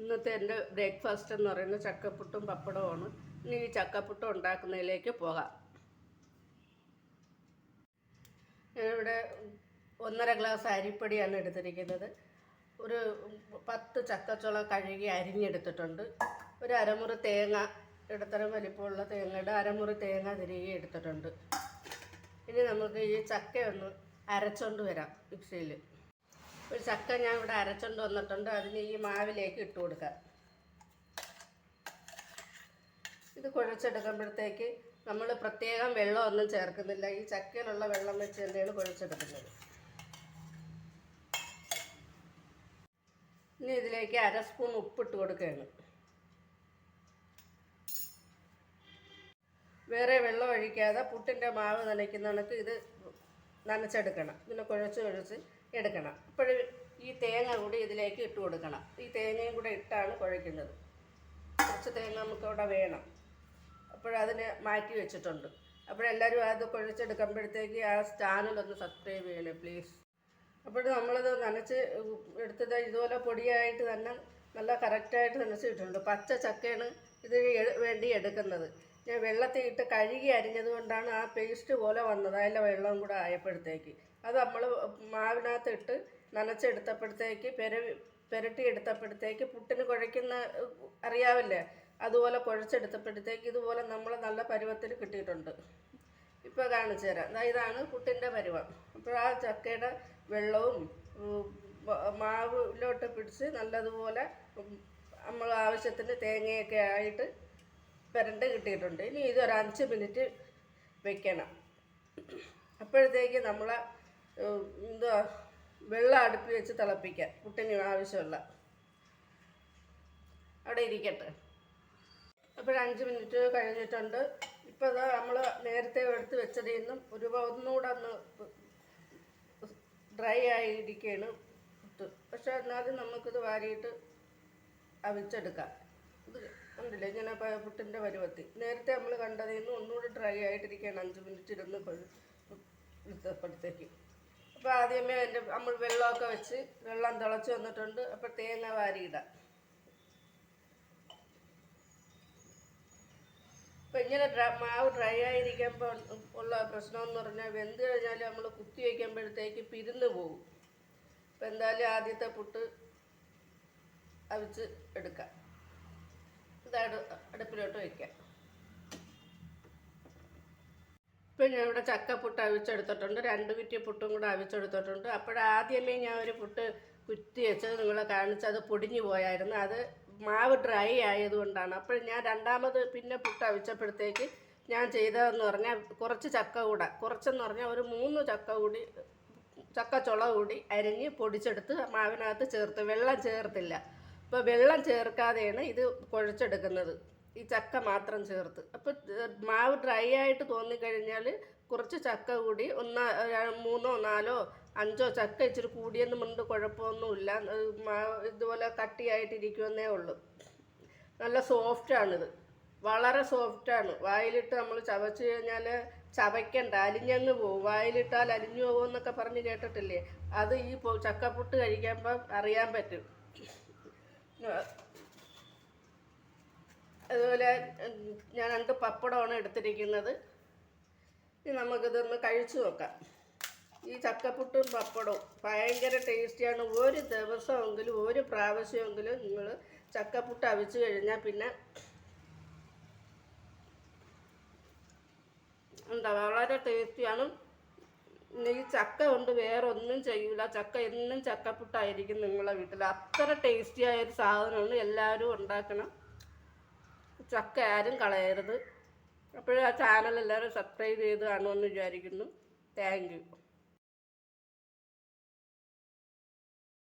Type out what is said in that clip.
ഇന്നത്തെ എന്റെ ബ്രേക്ക്ഫാസ്റ്റ് എന്ന് പറയുന്നത് ചക്കപ്പുട്ടും പപ്പടവുമാണ്. ഇനി ഈ ചക്കപ്പുട്ടും ഉണ്ടാക്കുന്നതിലേക്ക് പോകാം. ഞാനിവിടെ ഒന്നര ഗ്ലാസ് അരിപ്പൊടിയാണ് എടുത്തിരിക്കുന്നത്. ഒരു പത്ത് ചക്കച്ചുള കഴുകി അരിഞ്ഞെടുത്തിട്ടുണ്ട്. ഒരു അരമുറി തേങ്ങ ഇടത്തരം വലിപ്പമുള്ള തേങ്ങയുടെ അരമുറി തേങ്ങ തിരികെ എടുത്തിട്ടുണ്ട്. ഇനി നമുക്ക് ഈ ചക്ക ഒന്ന് അരച്ചോണ്ട് വരാം മിക്സിയിൽ. ഒരു ചക്ക ഞാൻ ഇവിടെ അരച്ചുകൊണ്ട് വന്നിട്ടുണ്ട്. അതിന് ഈ മാവിലേക്ക് ഇട്ട് കൊടുക്കാം. ഇത് കുഴച്ചെടുക്കുമ്പോഴത്തേക്ക് നമ്മൾ പ്രത്യേകം വെള്ളമൊന്നും ചേർക്കുന്നില്ല. ഈ ചക്കയിലുള്ള വെള്ളം വെച്ച് തന്നെയാണ് കുഴച്ചെടുക്കുന്നത്. ഇനി ഇതിലേക്ക് അര സ്പൂൺ ഉപ്പിട്ട് കൊടുക്കുകയാണ്. വേറെ വെള്ളം ഒഴിക്കാതെ പുട്ടിന്റെ മാവ് നനയ്ക്കുന്ന കണക്ക് ഇത് നനച്ചെടുക്കണം. പിന്നെ കുഴച്ച് കുഴച്ച് എടുക്കണം. അപ്പോൾ ഈ തേങ്ങ കൂടി ഇതിലേക്ക് ഇട്ട് കൊടുക്കണം. ഈ തേങ്ങയും കൂടെ ഇട്ടാണ് കുഴയ്ക്കുന്നത്. കുറച്ച് തേങ്ങ നമുക്ക് അവിടെ വേണം. അപ്പോഴതിന് മാറ്റി വെച്ചിട്ടുണ്ട്. അപ്പോഴെല്ലാവരും അത് കുഴച്ചെടുക്കുമ്പോഴത്തേക്ക് ആ ചാനലൊന്ന് സബ്സ്ക്രൈബ് ചെയ്യണേ പ്ലീസ്. അപ്പോൾ നമ്മളത് നനച്ച് എടുത്തത് ഇതുപോലെ പൊടിയായിട്ട് തന്നെ നല്ല കറക്റ്റായിട്ട് നനച്ചിട്ടുണ്ട്. പച്ച ചക്കയാണ് ഇതിന് വേണ്ടി എടുക്കുന്നത്. ഞാൻ വെള്ളത്തിൽ ഇട്ട് കഴുകി അരിഞ്ഞത് കൊണ്ടാണ് ആ പേസ്റ്റ് പോലെ വന്നത്. അതിലെ വെള്ളം കൂടെ ആയപ്പോഴത്തേക്ക്. അത് നമ്മൾ മാവിനകത്ത് ഇട്ട് നനച്ചെടുത്തപ്പോഴത്തേക്ക് പെര പെരട്ടി എടുത്തപ്പോഴത്തേക്ക് പുട്ടിന് കുഴയ്ക്കുന്ന അറിയാവില്ലേ? അതുപോലെ കുഴച്ചെടുത്തപ്പോഴത്തേക്ക് ഇതുപോലെ നമ്മൾ നല്ല പരുവത്തിൽ കിട്ടിയിട്ടുണ്ട്. ഇപ്പോൾ കാണിച്ചു തരാം. ഇതാണ് പുട്ടിന്റെ പരുവം. അപ്പോൾ ആ ചക്കയുടെ വെള്ളവും മാവിലോട്ട് പിടിച്ച് നല്ലതുപോലെ നമ്മൾ ആവശ്യത്തിന് തേങ്ങയൊക്കെ ആയിട്ട് പുരണ്ട് കിട്ടിയിട്ടുണ്ട്. ഇനി ഇതൊരു അഞ്ച് മിനിറ്റ് വെക്കണം. അപ്പോഴത്തേക്ക് നമ്മൾ എന്താ വെള്ളം അടുപ്പിൽ വെച്ച് തിളപ്പിക്കാം. പുട്ടിന് ആവശ്യമുള്ള. അവിടെ ഇരിക്കട്ടെ. അപ്പോൾ അഞ്ച് മിനിറ്റ് കഴിഞ്ഞിട്ടുണ്ട്. ഇപ്പോൾ അത് നമ്മൾ നേരത്തെ എടുത്ത് വെച്ചതിൽ നിന്നും ഒരു ഒന്നുകൂടെ ഒന്ന് ഡ്രൈ ആയിരിക്കുകയാണ് പുട്ട്. പക്ഷേ എന്നാലും നമുക്കിത് വാരിയിട്ട് അവിച്ചെടുക്കാം. ഇത് കണ്ടില്ലേ? ഇങ്ങനെ പുട്ടിന്റെ പരുവത്തി നേരത്തെ നമ്മൾ കണ്ടതിൽ നിന്ന് ഒന്നുകൂടി ഡ്രൈ ആയിട്ടിരിക്കുകയാണ്. അഞ്ച് മിനിറ്റ് ഇരുന്ന് എടുത്തപ്പോഴത്തേക്ക്. അപ്പോൾ ആദ്യമേ അതിന്റെ നമ്മൾ വെള്ളമൊക്കെ വെച്ച് വെള്ളം തിളച്ച് വന്നിട്ടുണ്ട്. അപ്പോൾ തേങ്ങ വാരിയിടാം. അപ്പം ഇങ്ങനെ മാവ് ഡ്രൈ ആയിരിക്കുമ്പോൾ ഉള്ള പ്രശ്നം എന്ന് പറഞ്ഞാൽ വെന്ത് കഴിഞ്ഞാൽ നമ്മൾ കുത്തി വയ്ക്കുമ്പോഴത്തേക്ക് പിരിന്ന് പോകും അപ്പം എന്തായാലും ആദ്യത്തെ പുട്ട് അവിച്ച് എടുക്കാം. അടുപ്പിലോട്ട് വയ്ക്കാം ഞാൻ ഇവിടെ ചക്കപ്പുട്ട് അവിച്ചെടുത്തിട്ടുണ്ട്. രണ്ട് കുറ്റി പുട്ടും കൂടെ അവിച്ചെടുത്തിട്ടുണ്ട്. അപ്പോഴാദ്യമേ ഞാൻ ഒരു പുട്ട് കുത്തി വെച്ചത് നിങ്ങളെ കാണിച്ച് അത് പൊടിഞ്ഞു പോയായിരുന്നു. അത് മാവ് ഡ്രൈ ആയതുകൊണ്ടാണ് അപ്പോൾ ഞാൻ രണ്ടാമത് പിന്നെ പുട്ട് അവിച്ചപ്പോഴത്തേക്ക് ഞാൻ ചെയ്തതെന്ന് പറഞ്ഞാൽ കുറച്ച് ചക്ക കൂടെ കുറച്ചെന്ന് പറഞ്ഞാൽ ഒരു മൂന്ന് ചക്ക കൂടി ചക്കച്ചുള കൂടി അരിഞ്ഞ് പൊടിച്ചെടുത്ത് മാവിനകത്ത് ചേർത്ത്. വെള്ളം ചേർത്തില്ല. അപ്പോൾ വെള്ളം ചേർക്കാതെയാണ് ഇത് കുഴച്ചെടുക്കുന്നത്. ഈ ചക്ക മാത്രം ചേർത്ത്. അപ്പോൾ മാവ് ഡ്രൈ ആയിട്ട് തോന്നിക്കഴിഞ്ഞാൽ കുറച്ച് ചക്ക കൂടി ഒന്ന് മൂന്നോ നാലോ അഞ്ചോ ചക്ക ഇച്ചിരി കൂടിയെന്ന് മുണ്ട് കുഴപ്പമൊന്നുമില്ല. മാവ് ഇതുപോലെ കട്ടിയായിട്ടിരിക്കുമെന്നേ ഉള്ളൂ. നല്ല സോഫ്റ്റാണിത്. വളരെ സോഫ്റ്റാണ്. വായിലിട്ട് നമ്മൾ ചവച്ച് കഴിഞ്ഞാൽ ചവയ്ക്കണ്ട അലിഞ്ഞങ്ങ് പോകും വായിലിട്ടാൽ അലിഞ്ഞു പോകുമെന്നൊക്കെ പറഞ്ഞ് കേട്ടിട്ടില്ലേ? അത് ഈ ചക്കപ്പുട്ട് കഴിക്കുമ്പോൾ അറിയാൻ പറ്റും. അതുപോലെ ഞാൻ രണ്ട് പപ്പടമാണ് എടുത്തിരിക്കുന്നത്. ഇനി നമുക്കിതൊന്ന് കഴിച്ചു നോക്കാം. ഈ ചക്കപ്പുട്ടും പപ്പടവും ഭയങ്കര ടേസ്റ്റിയാണ്. ഒരു ദിവസമെങ്കിലും ഒരു പ്രാവശ്യമെങ്കിലും നിങ്ങൾ ചക്കപ്പുട്ട് അവിച്ച് കഴിഞ്ഞാൽ പിന്നെ എന്താ വളരെ ടേസ്റ്റിയാണ്. ഈ ചക്ക കൊണ്ട് വേറെ ഒന്നും ചെയ്യൂല. ചക്ക എന്നും ചക്കപ്പുട്ടായിരിക്കും നിങ്ങളെ വീട്ടിൽ അത്ര ടേസ്റ്റി ആയ ഒരു സാധനമാണ് എല്ലാവരും ഉണ്ടാക്കണം. ചക്ക ആരും കളയരുത്. അപ്പോഴും ആ ചാനൽ എല്ലാവരും സബ്സ്ക്രൈബ് ചെയ്ത് കാണുമെന്ന് വിചാരിക്കുന്നു. താങ്ക്